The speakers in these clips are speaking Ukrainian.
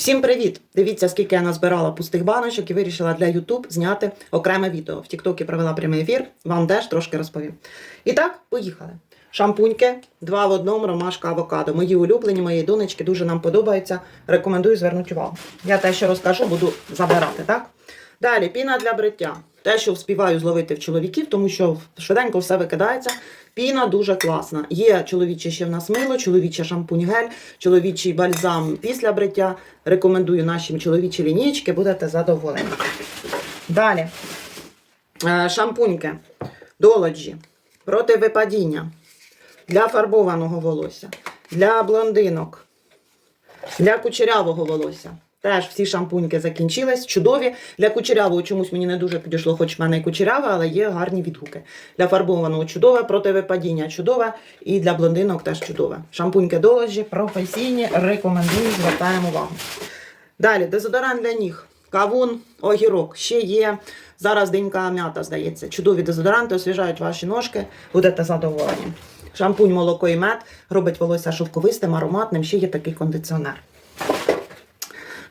Всім привіт! Дивіться, скільки я назбирала пустих баночок і вирішила для YouTube зняти окреме відео. В Тіктокі провела прямий ефір, вам теж трошки розповім. І так, поїхали. Шампуньки, два в одному, ромашка, авокадо. Мої улюблені, мої донечки дуже нам подобаються. Рекомендую звернути увагу. Я те, що розкажу, буду забирати, так? Далі, піна для бриття. Те, що вспіваю зловити в чоловіків, тому що швиденько все викидається. Піна дуже класна. Є чоловіче ще в нас мило, чоловіче шампунь гель, чоловічий бальзам після бриття. Рекомендую нашим чоловічі лінійки, будете задоволені. Далі. Е, Шампуньки. Долоджі. Проти випадіння. Для фарбованого волосся. Для блондинок. Для кучерявого волосся. Теж всі шампуньки закінчились, чудові. Для кучерявого чомусь мені не дуже підійшло, хоч в мене і кучеряве, але є гарні відгуки. Для фарбованого чудове, проти випадіння чудове, і для блондинок теж чудове. Шампуньки доложі, професійні, рекомендую, звертаємо увагу. Далі, дезодорант для ніг. Кавун, огірок. Ще є. Зараз денька м'ята, здається. Чудові дезодоранти освіжають ваші ножки, будете задоволені. Шампунь, молоко і мед робить волосся шовковистим, ароматним. Ще є такий кондиціонер.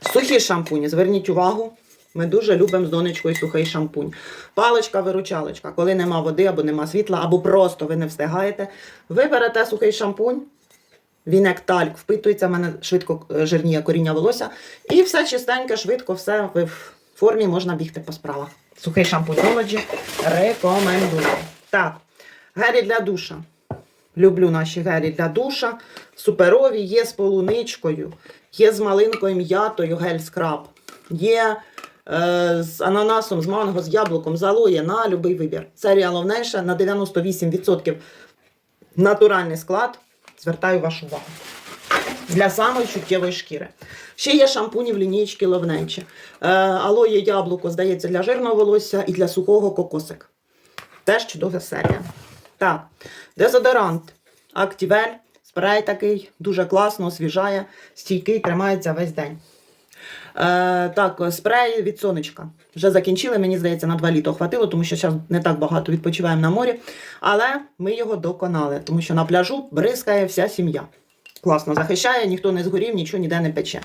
Сухі шампуні, зверніть увагу. Ми дуже любимо з донечкою сухий шампунь. Паличка-виручалочка, коли нема води або нема світла, або просто ви не встигаєте. Ви берете сухий шампунь, він як тальк, впитується, в мене швидко е, жирніє коріння волосся. І все чистеньке, швидко, все в формі можна бігти по справах. Сухий шампунь Dolce рекомендую. Так, гелі для душа. Люблю наші гелі для душа. Суперові, є з полуничкою, є з малинкою м'ятою гель скраб, є е, з ананасом, з манго, з яблуком, з алоє на будь-який вибір. Серія Ловнейша на 98% натуральний склад. Звертаю вашу увагу. Для самої чуттєвої шкіри. Ще є шампуні в лінійці Ловненче. Е, алоє яблуко, здається, для жирного волосся і для сухого кокосик. Теж чудова серія. Так, дезодорант Актівель. Спрей такий, дуже класно, освіжає, стійкий, тримається весь день. Е, так, спрей від сонечка. Вже закінчили, мені здається, на два літо хватило, тому що зараз не так багато відпочиваємо на морі. Але ми його доконали, тому що на пляжу бризкає вся сім'я. Класно захищає, ніхто не згорів, нічого ніде не пече.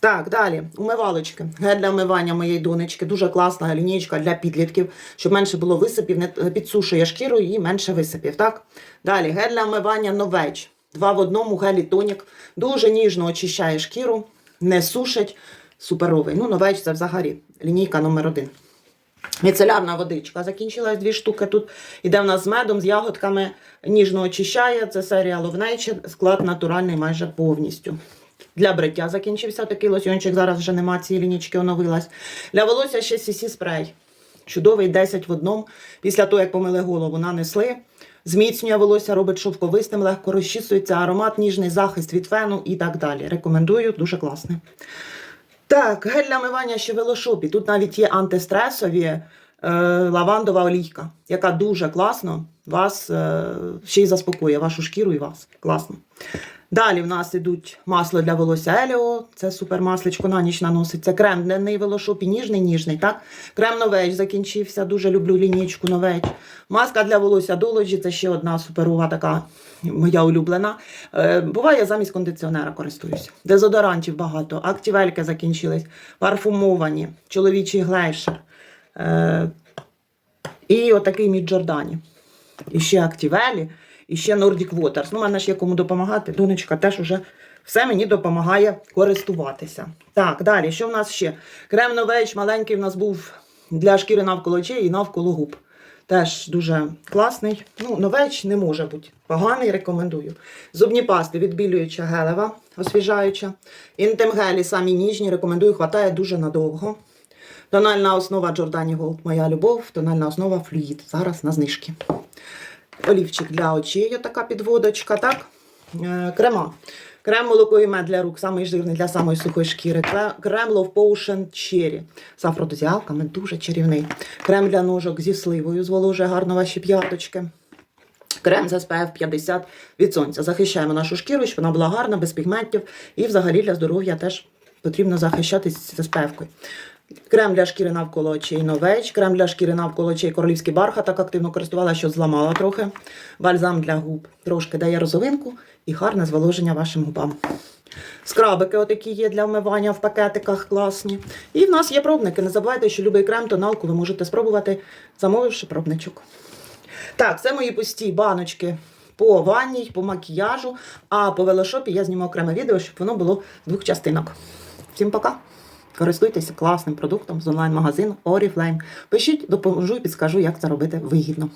Так, далі, умивалочки. Гель для вмивання моєї донечки. Дуже класна лінійка для підлітків, щоб менше було висипів, не підсушує шкіру і менше висипів. Так? Далі, гель для вмивання новеч. Два в одному гелі тонік. Дуже ніжно очищає шкіру, не сушить. Суперовий. Ну, новеч це взагалі лінійка номер один. Міцелярна водичка. Закінчилась дві штуки. Тут іде в нас з медом, з ягодками, ніжно очищає. Це серія Nature, склад натуральний майже повністю. Для бриття закінчився такий лосьончик, зараз вже нема цієї лінічки, оновилась. Для волосся ще CC спрей. Чудовий 10 в одному. Після того, як помили голову, нанесли. Зміцнює волосся, робить шовковистим, легко розчісується, аромат, ніжний захист від фену і так далі. Рекомендую, дуже класний. Так, гель для мивання ще велошопі. Тут навіть є антистресові лавандова олійка, яка дуже класно вас е, ще й заспокоює вашу шкіру і вас. Класно. Далі в нас ідуть масло для волосся Еліо, це супермасличко на ніч наноситься. Крем денний велошопі, ніжний, ніжний. так? Крем новеч закінчився, дуже люблю лінійку новеч. Маска для волосся Долоджі, це ще одна суперова така моя улюблена. Е, буває, замість кондиціонера користуюся. Дезодорантів багато, актівельки закінчились, парфумовані, чоловічий глейшер. Е, і отакий мід Джордані. І ще актівелі, і ще Nordic Waters. Ну, мене ж є кому допомагати. Донечка теж уже все мені допомагає користуватися. Так, далі, що в нас ще? Крем новеч маленький в нас був для шкіри навколо очей і навколо губ. Теж дуже класний. Ну, новеч не може бути. Поганий, рекомендую. Зубні пасти відбілююча гелева, освіжаюча. Інтим гелі самі ніжні, рекомендую, хватає дуже надовго. Тональна основа Giordani Gold моя любов, тональна основа флюїд. Зараз на знижки. Олівчик для очей, є така підводочка, так? Е, Крема. Крем молоко і мед для рук, самий жирний для самої сухої шкіри. Кре- Крем Love Potion Cherry з афродизіалками, дуже чарівний. Крем для ножок зі сливою, зволожує гарно ваші п'яточки. Крем з SPF 50 від сонця. Захищаємо нашу шкіру, щоб вона була гарна, без пігментів. І взагалі для здоров'я теж потрібно захищатись з SPF-кою. Крем для шкіри навколо очей новеч, крем для шкіри навколо очей королівський бархат, так активно користувала, що зламала трохи. Бальзам для губ трошки дає розовинку і гарне зволоження вашим губам. Скрабики, отакі є для вмивання в пакетиках класні. І в нас є пробники. Не забувайте, що любий крем, тоналку ви можете спробувати, замовивши пробничок. Так, це мої пусті баночки по ванній, по макіяжу, а по велошопі я зніму окреме відео, щоб воно було з двох частинок. Всім пока! Користуйтеся класним продуктом з онлайн-магазину Oriflame. Пишіть, допоможу і підскажу, як це робити вигідно.